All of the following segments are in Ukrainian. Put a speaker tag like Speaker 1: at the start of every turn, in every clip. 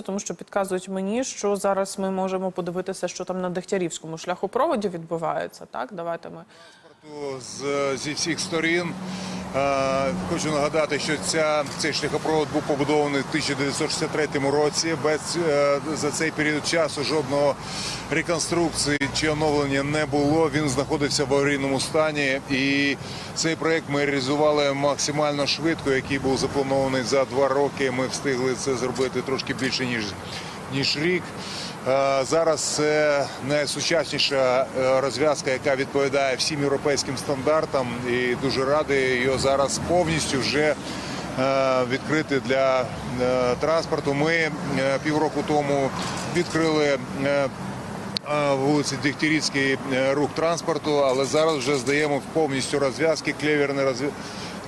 Speaker 1: Тому що підказують мені, що зараз ми можемо подивитися, що там на Дегтярівському шляхопроводі відбувається. Так, давайте ми
Speaker 2: З, зі всіх сторін Е, хочу нагадати, що ця, цей шляхопровод був побудований в 1963 році. Без е, за цей період часу жодного реконструкції чи оновлення не було. Він знаходився в аварійному стані, і цей проект ми реалізували максимально швидко, який був запланований за два роки. Ми встигли це зробити трошки більше ніж ніж рік. Е, Зараз це найсучасніша е, розв'язка, яка відповідає всім європейським стандартам, і дуже радий його зараз повністю вже е, відкрити для транспорту. Ми півроку тому відкрили. Вулиці Дегтярівський рух транспорту, але зараз вже здаємо повністю розв'язки, клеверний розв'я...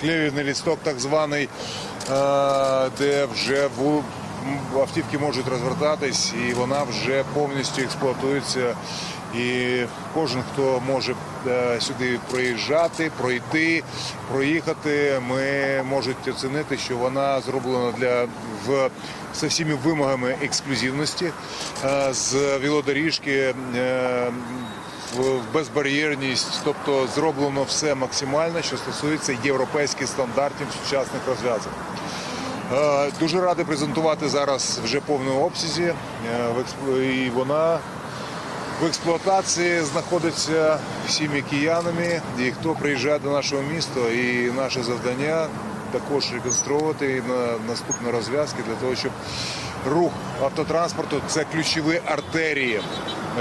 Speaker 2: клеверний лісток, так званий, де вже автівки можуть розвертатись, і вона вже повністю експлуатується. І кожен, хто може е, сюди проїжджати, пройти, проїхати, ми можуть оцінити, що вона зроблена для в з всіми вимогами ексклюзивності, е, з велодоріжки. е, в безбар'єрність, тобто зроблено все максимально, що стосується європейських стандартів сучасних розв'язок. Е, Дуже радий презентувати зараз вже повному обсязі. е, І вона в експлуатації знаходиться всіми киянами, і хто приїжджає до нашого міста, і наше завдання також реконструювати на наступні розв'язки для того, щоб рух автотранспорту це ключові артерії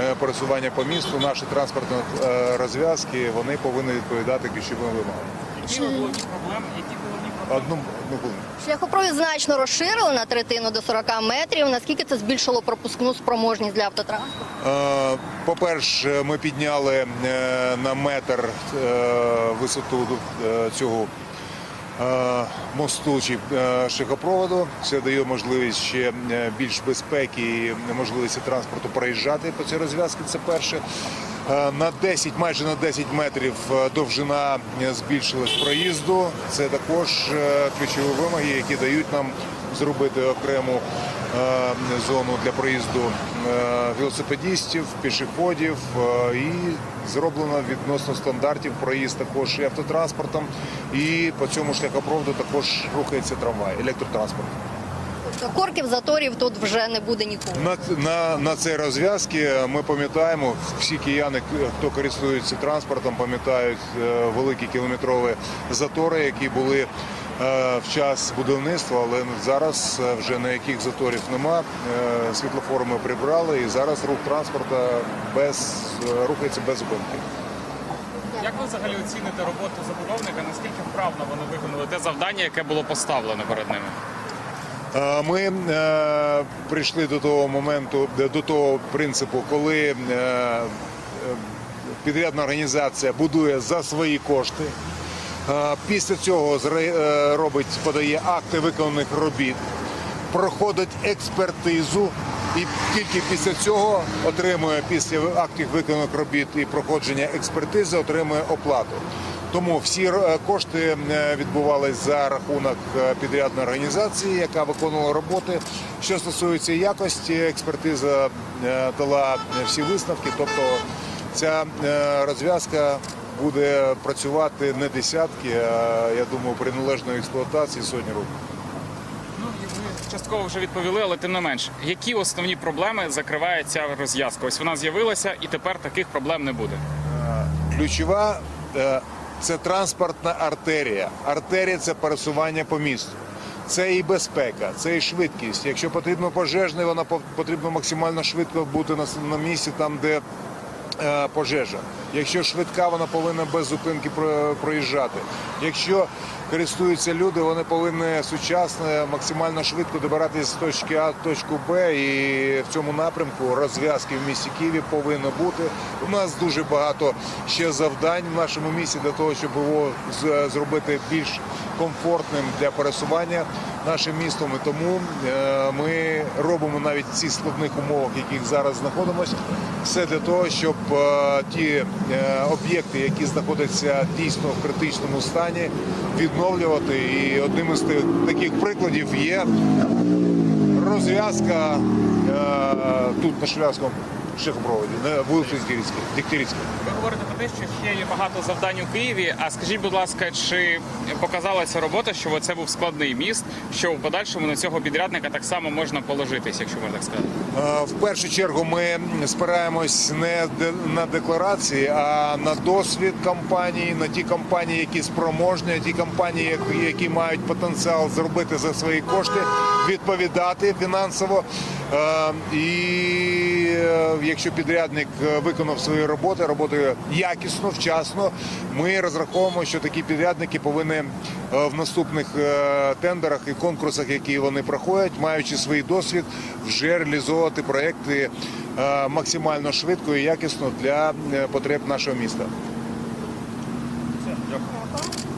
Speaker 2: е, пересування по місту. Наші транспортні е, розв'язки вони повинні відповідати ключовим вимогам.
Speaker 3: Які головні проблеми? Які головні проблеми?
Speaker 2: Одну, одну хвилину.
Speaker 4: Шляхопровід значно розширили на третину до 40 метрів. Наскільки це збільшило пропускну спроможність для автотранспорту?
Speaker 2: Е, По-перше, ми підняли на метр висоту цього мосту чи е. Це дає можливість ще е, більш безпеки і можливості транспорту проїжджати по цій розв'язці. Це перше. Е, На 10, майже на 10 метрів е, довжина е, збільшилась проїзду. Це також е, ключові вимоги, які дають нам зробити окрему е, зону для проїзду е, велосипедистів, пішоходів е, і зроблено відносно стандартів проїзд також і автотранспортом. І по цьому шляхопроводу також рухається трамвай, електротранспорт.
Speaker 4: Тобто корків, заторів тут вже не буде ніколи.
Speaker 2: На, на, на цій розв'язці ми пам'ятаємо, всі кияни, хто користується транспортом, пам'ятають е, великі кілометрові затори, які були в час будівництва, але зараз е, вже ніяких заторів нема. Е, Світлофори ми прибрали і зараз рух транспорту без, е, рухається без зупинки.
Speaker 3: Як ви взагалі оціните роботу забудовника? Наскільки вправно вони виконали те завдання, яке було поставлено перед ними?
Speaker 2: Е, Ми е, прийшли до того моменту, до того принципу, коли е, е, підрядна організація будує за свої кошти. Після цього е, робить, подає акти виконаних робіт, проходить експертизу і тільки після цього отримує після актів виконаних робіт і проходження експертизи, отримує оплату. Тому всі е, кошти е, відбувалися за рахунок підрядної організації, яка виконувала роботи. Що стосується якості, експертиза дала всі висновки. Тобто ця розв'язка буде працювати не десятки, а я думаю, при належної експлуатації сотні років.
Speaker 3: Ну ви частково вже відповіли, але тим не менш, які основні проблеми закриває ця розв'язка? Ось вона з'явилася, і тепер таких проблем не буде.
Speaker 2: Ключова е, це транспортна артерія. Артерія це пересування по місту. Це і безпека, це і швидкість. Якщо потрібно пожежний, вона потрібно максимально швидко бути на, місці там, де е, пожежа. Якщо швидка, вона повинна без зупинки проїжджати. Якщо користуються люди, вони повинні сучасно, максимально швидко добиратися з точки А в точку Б. І в цьому напрямку розв'язки в місті Києві повинно бути. У нас дуже багато ще завдань в нашому місті для того, щоб його зробити більш комфортним для пересування нашим містом. І тому е, ми робимо навіть в цих складних умовах, в яких зараз знаходимося, все для того, щоб е, ті е, об'єкти, які знаходяться дійсно в критичному стані, відновлювати. І одним із таких прикладів є розв'язка тут на Шулявському шляхопроводі, на вулиці. Дегтярівській.
Speaker 3: Ви говорите про те, що ще є багато завдань у Києві. А скажіть, будь ласка, чи показалася робота, що це був складний міст, що в подальшому на цього підрядника так само можна положитись, якщо можна так сказати?
Speaker 2: В першу чергу ми спираємось не на декларації, а на досвід компанії, на ті компанії, які спроможні, ті компанії, які мають потенціал зробити за свої кошти, відповідати фінансово. Е, і е, якщо підрядник е, виконав свої роботи, роботою якісно, вчасно, ми розраховуємо, що такі підрядники повинні в наступних тендерах і конкурсах, які вони проходять, маючи свій досвід, вже реалізовувати проекти максимально швидко і якісно для потреб нашого міста. Дякую.